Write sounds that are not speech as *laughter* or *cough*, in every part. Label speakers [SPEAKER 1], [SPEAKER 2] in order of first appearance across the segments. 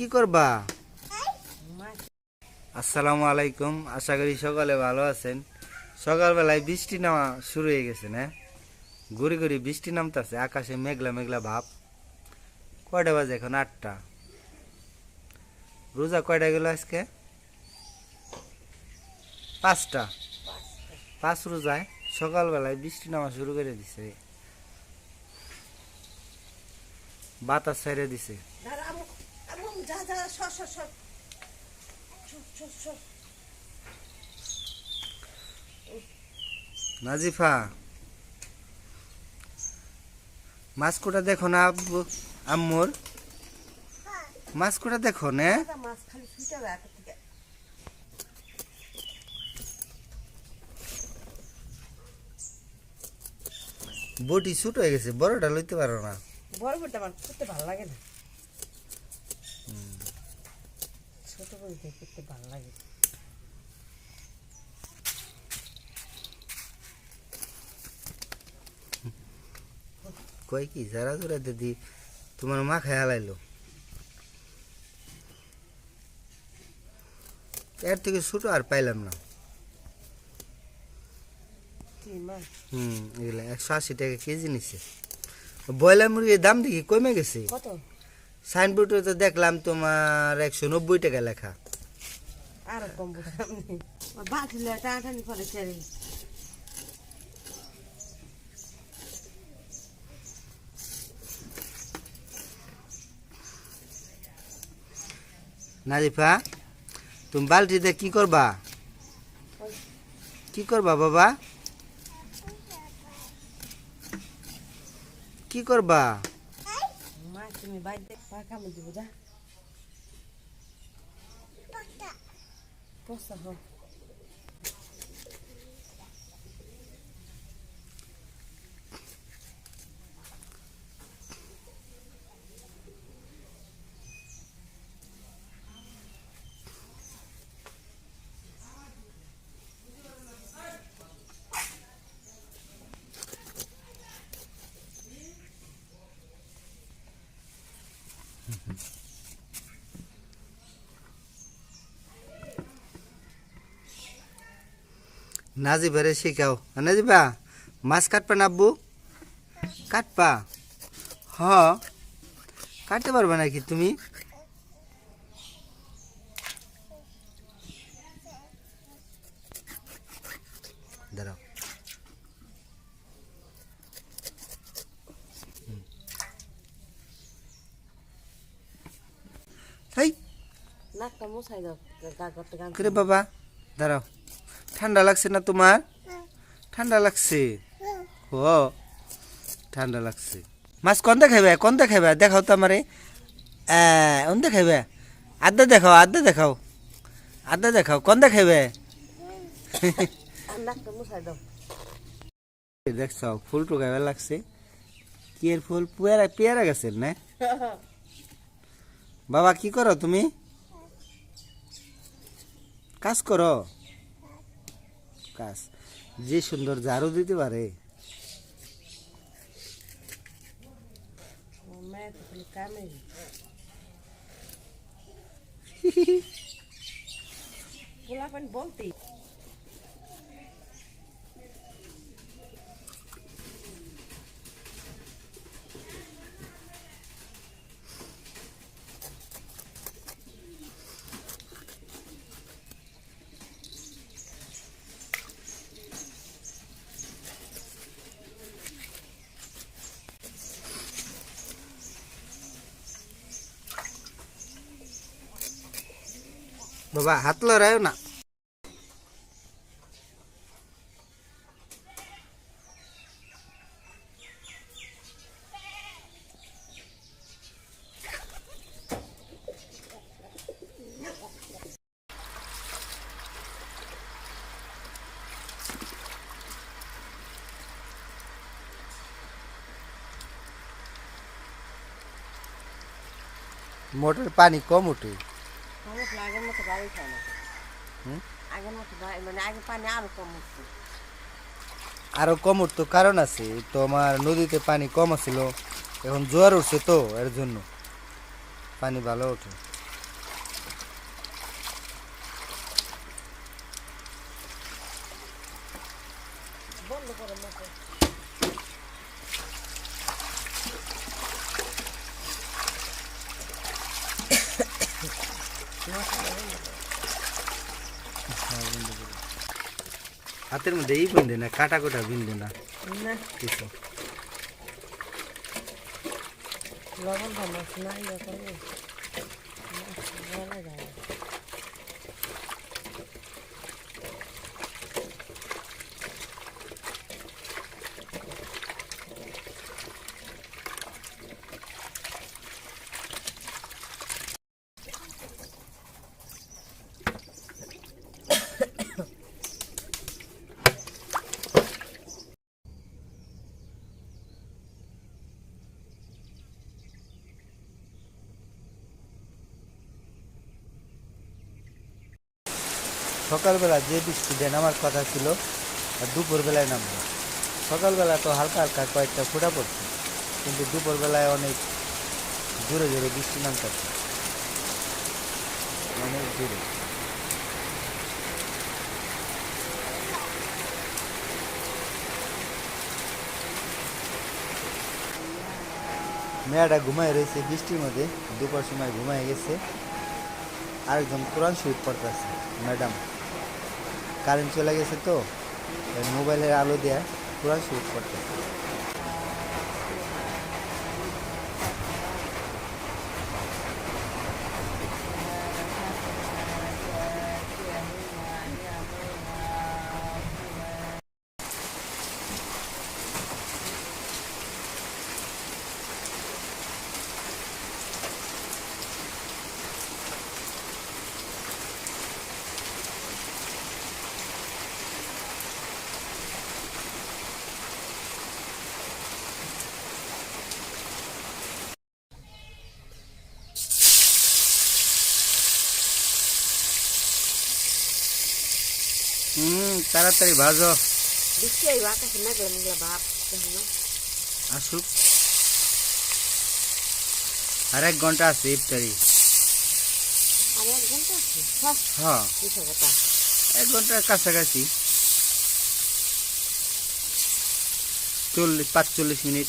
[SPEAKER 1] কি করবা? আসসালামু আলাইকুম, আশা করি সকালে ভালো আছেন। সকালবেলায় বৃষ্টি নামা শুরু হয়ে গেছে, না? ঘুরি ঘুরি বৃষ্টি নামতেছে, আকাশে মেঘলা মেঘলা ভাব। কয়টা বাজে এখন? আটটা। রোজা কয়টা গেল আজকে? পাঁচটা। পাঁচ রোজায় সকালবেলায় বৃষ্টি নামা শুরু করে দিছে। বাতাস ছেড়ে দিছে।
[SPEAKER 2] আমু যা যা
[SPEAKER 1] নাজিফা দেখো না আম্মুর? মাছ কোটা দেখো না? বটি ছোট হয়ে গেছে বড়টা লইতে পারো না।
[SPEAKER 2] বড় বড়টা আমার করতে ভালো লাগে না। ছোট করতে ভালো লাগে
[SPEAKER 1] কয় কি যারা জোরা দিদি তোমার মা খায় হালাইলো এর থেকে ছোট আর পাইলাম না। হুম এগুলা একশো আশি টাকা কেজি নিচ্ছে ব্রয়লার মুরগির দাম দেখি কমে গেছে।
[SPEAKER 2] কত?
[SPEAKER 1] সাইনবোর্ডে তো দেখলাম তোমার একশো নব্বই টাকা লেখা।
[SPEAKER 2] আরও কম বাঁচলে টানাটানি করে ছেড়ে
[SPEAKER 1] নাজিফা তুমি বালতিতে কি করবা? কি করবা বাবা? কি করবা?
[SPEAKER 2] মাছ তুমি বাড়িতে পাকা আমি দিব যা পোষা হোক
[SPEAKER 1] নাজিফারে শিখাও নাজিবা? মাছ কাটবা না আব্বু? কাটবা? হ। কাটতে পারবা নাকি তুমি? দাঁড়াও। বাবা? দাঁড়াও। ঠান্ডা লাগছে না তোমার? ঠান্ডা লাগছে? ও ঠান্ডা লাগছে। মাছ কোন দেখাইবে? কোন দেখাইবে? দেখাও তো আমারে। কোন দেখাইবে? আদা দেখাও আদা দেখাও। আদা দেখাও। কোন দেখাইবে? দেখছ, ফুল টুকাইবে লাগছে। কি এর ফুল? পেয়ারা পেয়ারা গাছের না? বাবা, কি করো তুমি? কাজ করো? কাজ। যে সুন্দর ঝাড়ু দিতে পারে। *laughs*
[SPEAKER 2] পোলাপান
[SPEAKER 1] বাবা হাত লড়ায় না। মোটর পানি কম উঠে।
[SPEAKER 2] আগের মতো আগের মতো মানে আগে পানি আরও কম
[SPEAKER 1] কম উঠতো কারণ আছে তোমার নদীতে পানি কম আছিল এখন জোয়ার উঠছে তো এর জন্য পানি ভালো ওঠে হাতের মধ্যে এই বিন্দু না কাটা কোটা বিন্দু না? কিছু।
[SPEAKER 2] লবণ মাছ না ইয়ে করবে ভালো যায়
[SPEAKER 1] সকালবেলা যে বৃষ্টিটা নামার কথা ছিল দুপুরবেলায় নামবে। সকালবেলা তো হালকা হালকা কয়েকটা ফোঁটা পড়ছে, কিন্তু দুপুরবেলায় অনেক জোরে জোরে বৃষ্টি নামতেছে। অনেক জোরে। মেয়েটা ঘুমায় রয়েছে, বৃষ্টির মধ্যে দুপুর সময় ঘুমায় গেছে। আরেকজন কোরআন শরীফ পড়তেছে, ম্যাডাম। কারেন্ট চলে গেছে তো মোবাইলের আলো দেয়া পুরো শ্যুট পড়তেছে হুম তাড়াতাড়ি ভাজো।
[SPEAKER 2] বৃষ্টি আইব আকাশে মেঘলা মেঘলা ভাব
[SPEAKER 1] আসুক। আর এক ঘণ্টা আছে ইফতারি।
[SPEAKER 2] আর এক ঘণ্টা আছে? হ্যাঁ।
[SPEAKER 1] হ্যাঁ। এক ঘণ্টার কাছাকাছি। চল্লিশ পাঁচচল্লিশ মিনিট।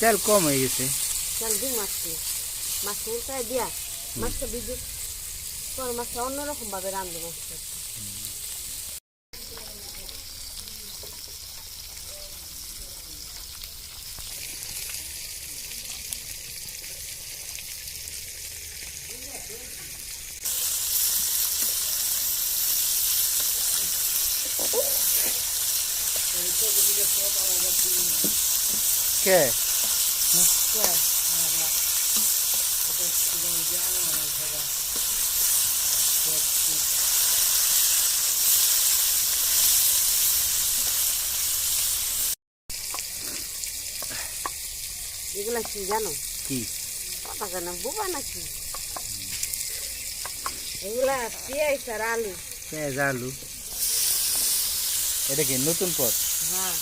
[SPEAKER 1] তেল কম হয়ে গেছে।
[SPEAKER 2] চল দিন মাছটি মাছটা দিয়া মাছটা বিদ্যুৎ। তোর মাছটা অন্যরকম ভাবে রান্ধবে মাছটা
[SPEAKER 1] কে
[SPEAKER 2] এগুলা কি জানো?
[SPEAKER 1] কি?
[SPEAKER 2] কথা কেন বোবা নাকি? এগুলা পেঁয়াজ আর আলু।
[SPEAKER 1] পেঁয়াজ আলু। এটা কি নতুন পথ
[SPEAKER 2] হ্যাঁ।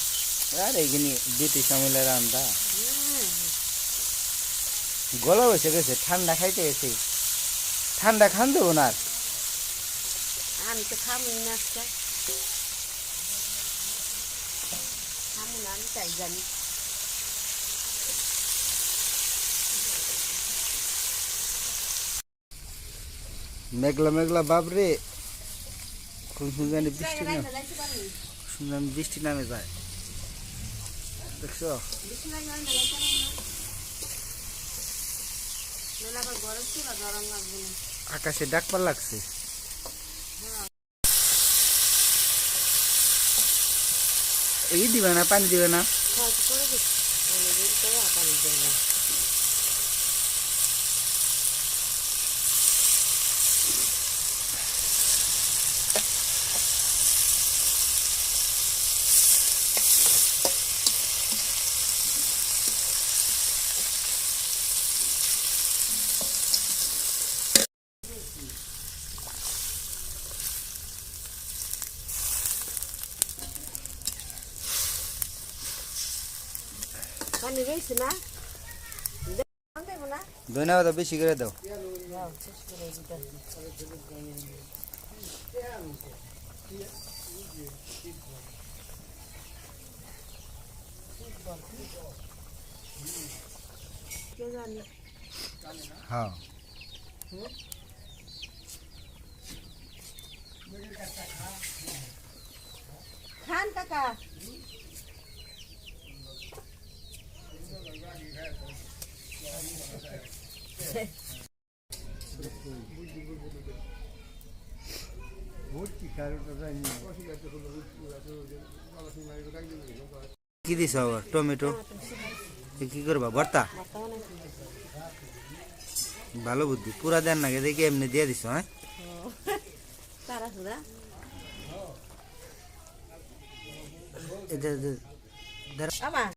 [SPEAKER 1] আর এইখানে ব্রিটিশ আমলের রান্না
[SPEAKER 2] হ্যাঁ।
[SPEAKER 1] গলা বসে গেছে ঠান্ডা খাইতে গেছে। ঠান্ডা খান দেবো না আর।
[SPEAKER 2] আমি তো খামু না আজকে। খামু না আমি তাই জানি।
[SPEAKER 1] মেঘলা মেঘলা বাপরে। কোন সুন্দর বৃষ্টি না সুন্দর বৃষ্টি নামে যায়। দেখছ? আকাশে ডাকবার লাগছে এই দিবে না পানি দিবে না
[SPEAKER 2] হয়তো করে দিচ্ছি অনেকদিন করে আবার দেবে পানি রয়েছে না দেবো না
[SPEAKER 1] ধন্যবাদ বেশি করে দাও। হ্যাঁ।
[SPEAKER 2] খান কাকা।
[SPEAKER 1] কি দিছ আবার? টমেটো? কি করবা? ভর্তা? ভালো বুদ্ধি। পুরা দেন নাকি দেখি এমনি দিয়ে দিছ হ্যাঁ? এটা